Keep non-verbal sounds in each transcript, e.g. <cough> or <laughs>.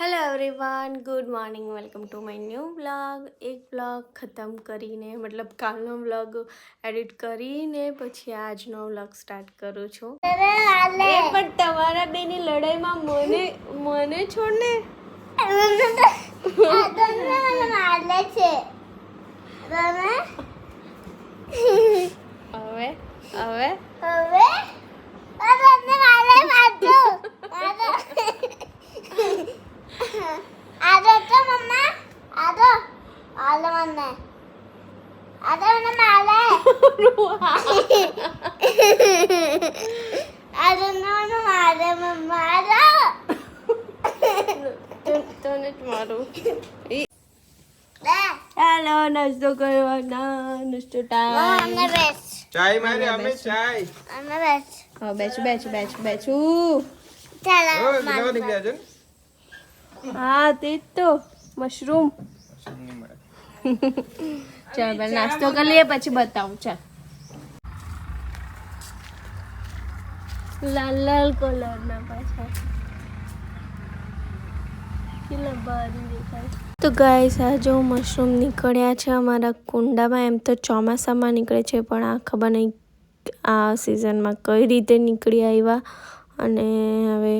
Hello everyone good morning welcome to my new blog એક blog ખતમ કરીને મતલબ કાલનો બ્લોગ એડિટ કરીને પછી આજનો બ્લોગ સ્ટાર્ટ કરું છું. પણ તમારા બેની લડાઈમાં મને મને છોડ ને હવે હવે? તને જ મારું હેલો નાસ્તો કરવાના નાસ્તો ટાઈમ ચાય મારે અમે ચાય હા બેસું બેસું બેસું બેસું ચાલો નવા નીકળ્યા છે હા તે તો મશરૂમ નહીં મળે. <laughs> ચાલ ભાઈ નાસ્તો કરી લઈએ પછી બતાવું ચાલ. લાલ લાલ કલર ના પાછા. કેટલા ભારી દેખાય. તો ગાય આ જો મશરૂમ નીકળ્યા છે અમારા કુંડામાં. એમ તો ચોમાસામાં નીકળે છે પણ આ ખબર નહીં આ સિઝનમાં કઈ રીતે નીકળી આવ્યા. અને હવે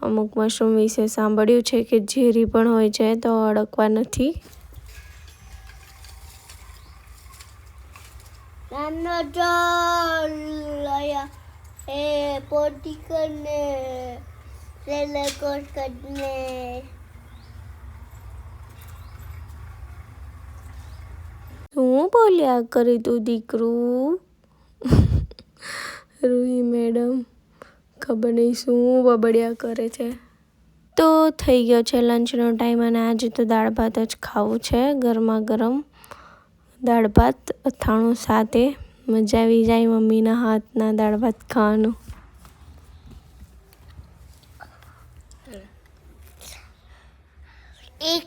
અમુક મશરૂમ વિશે સાંભળ્યું છે કે ઝેરી પણ હોય છે તો અડકવા નથી. નાનો જળ લયા એ પોટી કરને રેલર કોટ કરને શું બોલ્યા કરી તું દીકરું? રૂહી મેડમ, ખબર નહીં શું બબડ્યા કરે છે. તો થઈ ગયો છે લંચનો ટાઈમ અને આજે તો દાળ ભાત જ ખાવું છે ગરમા ગરમ. દાળ ભાત અથાણું સાથે. મજા આવી જાય મમ્મીના હાથના દાળ ભાત ખાવાનું. એક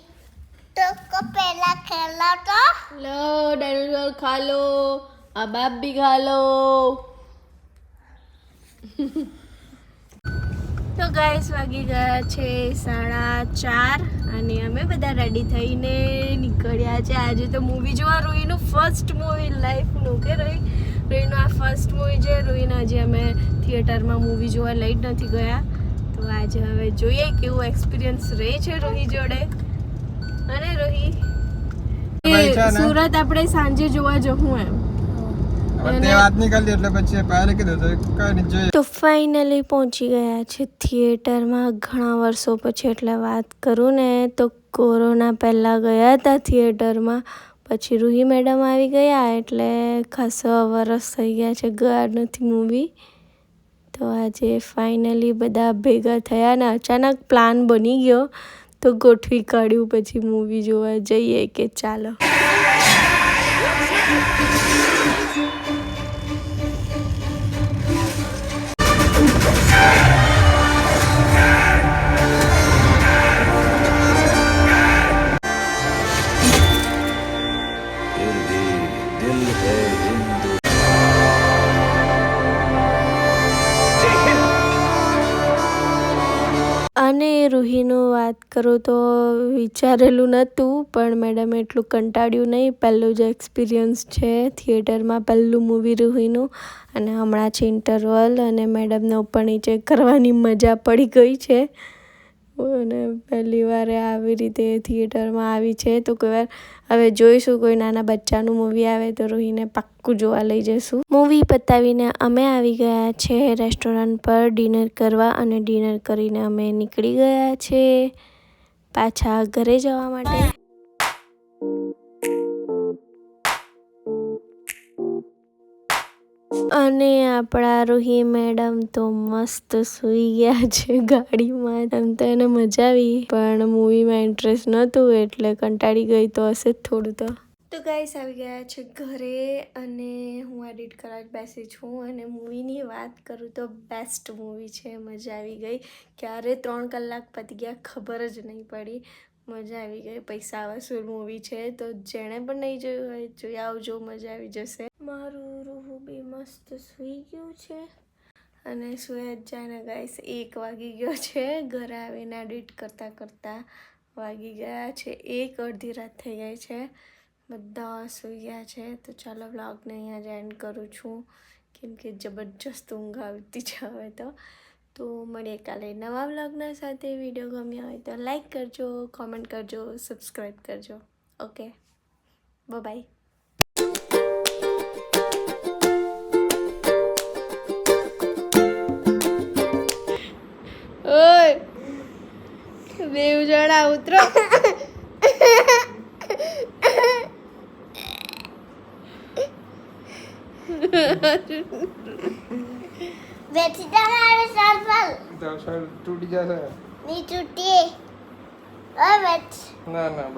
તો પહેલા ખેલા તો. લો ડાયનોસોર ખા લો આ બાપ બી ખા લો તો ગાઈસ વાગી ગયા છે સાડા ચાર અને અમે બધા રેડી થઈને નીકળ્યા છે. આજે તો મૂવી જોવા રોહીનું ફર્સ્ટ મૂવી લાઈફનું કે રોહી? રોહીનું આ ફર્સ્ટ મૂવી છે. રોહીને હજી અમે થિયેટરમાં મૂવી જોવા લઈ જ નથી ગયા. તો આજે હવે જોઈએ કેવું એક્સપિરિયન્સ રહે છે રોહી જોડે. અને રોહી? સુરત આપણે સાંજે જોવા જવું એમ. તે ફાઇનલી પહોંચી ગયા છે થિયેટરમાં ઘણા વર્ષો પછી એટલે વાત કરું ને તો કોરોના પહેલાં ગયા હતા થિયેટરમાં પછી રૂહી મેડમ આવી ગયા એટલે ખાસો વરસ થઈ ગયા છે ગયા નથી મૂવી તો આજે ફાઇનલી બધા ભેગા થયા ને અચાનક પ્લાન બની ગયો. તો ગોઠવી કાઢ્યું પછી મૂવી જોવા જઈએ કે ચાલો. દિલ હે હિન્દુ અને રૂહીનું વાત કરું તો વિચારેલું નહોતું, પણ મેડમ એટલું કંટાળ્યું નહીં. પહેલું જ એક્સપિરિયન્સ છે થિયેટરમાં પહેલું મૂવી રૂહીનું. અને હમણાં છે ઇન્ટરવલ અને મેડમને ઉપર ચેક કરવાની મજા પડી ગઈ છે. અને પહેલી વાર આવી રીતે થિયેટરમાં આવી છે. તો કોઈ વાર હવે જોઈશું, કોઈ નાના બચ્ચાનું મૂવી આવે તો રોહીને પાક્કું જોવા લઈ જઈશું. મૂવી પતાવીને અમે આવી ગયા છે રેસ્ટોરન્ટ પર ડિનર કરવા અને ડિનર કરીને અમે નીકળી ગયા છે પાછા ઘરે જવા માટે. અને આપણા રોહી મેડમ તો મસ્ત સૂઈ ગયા છે ગાડીમાં. એમ તો એને મજા આવી, પણ મૂવીમાં ઇન્ટરેસ્ટ નહોતું એટલે કંટાળી ગઈ તો હશે જ થોડું તો. તો ગાઈસ આવી ગયા છે ઘરે અને હું એડિટ કરવા બેસી છું અને મૂવીની વાત કરું તો બેસ્ટ મૂવી છે. મજા આવી ગઈ. ક્યારે ત્રણ કલાક પતી ગયા ખબર જ નહીં પડી. મજા આવી ગઈ. પૈસા વસૂલ મૂવી છે તો જેણે પણ નહીં જોયું હોય જોઈ આવજો, મજા આવી જશે. મારું મસ્ત સૂઈ ગયું છે. અને જાયને ગાઈસ એક વાગી ગયો છે. ઘરે આવીને એડિટ કરતાં કરતાં વાગી ગયા છે. એક અડધી રાત થઈ ગઈ છે. બધા સૂઈ ગયા છે. તો ચાલો વ્લોગને અહીંયા જ એન્ડ કરું છું. કેમ કે જબરજસ્ત ઊંઘ આવતી છે હવે તો. તો મળીએ કાલે નવા વ્લોગના સાથે. વીડિયો ગમ્યો હોય તો લાઈક કરજો કોમેન્ટ કરજો સબસ્ક્રાઈબ કરજો. ઓકે બાય બેવ જણા ઉતરો. બેઠી તમારે સર્વલ તો સર તૂટી જશે. ની તૂટી ઓ બેઠ. ના ના